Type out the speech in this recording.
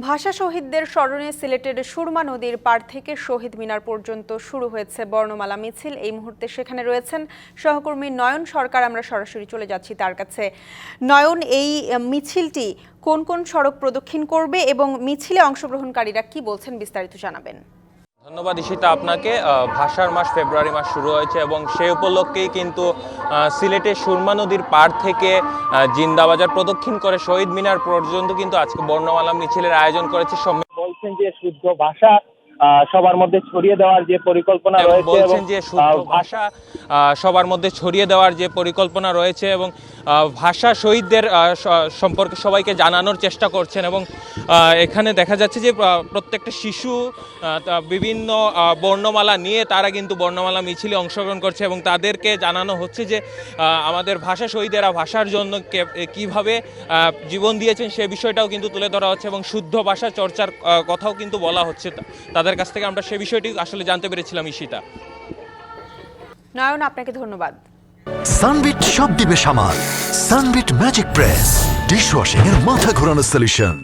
ভাষা শহীদদের স্মরণে সিলেটের সুরমা নদীর পার থেকে শহীদ মিনার পর্যন্ত শুরু হয়েছে বর্ণমালা মিছিল। এই মুহূর্তে সেখানে রয়েছেন সহকর্মী নয়ন সরকার। আমরা সরাসরি চলে যাচ্ছি তার কাছে। নয়ন, এই মিছিলটি কোন কোন সড়ক প্রদক্ষিণ করবে এবং মিছিলে অংশগ্রহণকারীরা কি বলছেন বিস্তারিত জানাবেন। ধন্যবাদ ঈশিতা আপনাকে। ভাষার মাস ফেব্রুয়ারি মাস শুরু হয়েছে এবং সেই উপলক্ষেই কিন্তু সিলেটের সুরমা নদীর পাড় থেকে জিন্দাবাজার প্রদক্ষিণ করে শহীদ মিনার পর্যন্ত কিন্তু আজকে বর্ণমালা মিছিলের আয়োজন করেছে বলছেন যে শুদ্ধ ভাষা সবার মধ্যে ছড়িয়ে দেওয়ার যে পরিকল্পনা রয়েছে বলছেন যে শুদ্ধ ভাষা সবার মধ্যে ছড়িয়ে দেওয়ার যে পরিকল্পনা রয়েছে এবং ভাষা শহীদদের সম্পর্কে সবাইকে জানানোর চেষ্টা করছেন এবং এখানে দেখা যাচ্ছে যে প্রত্যেকটা শিশু বিভিন্ন বর্ণমালা নিয়ে তারা কিন্তু বর্ণমালা মিছিলে অংশগ্রহণ করছে এবং তাদেরকে জানানো হচ্ছে যে আমাদের ভাষা শহীদেরা ভাষার জন্য কীভাবে জীবন দিয়েছেন সে বিষয়টাও কিন্তু তুলে ধরা হচ্ছে এবং শুদ্ধ ভাষা চর্চার কথাও কিন্তু বলা হচ্ছে তা- তাদের কাছ থেকে আমরা সে বিষয়টি আসলে জানতে পেরেছিলাম ঈশিতা নয়ন আপনাকে ধন্যবাদ। সানবিট সব দিবে সামাল। সানবিট ম্যাজিক প্রেস ডিশওয়াশিং এর মাথা ঘোরানোর সলিউশন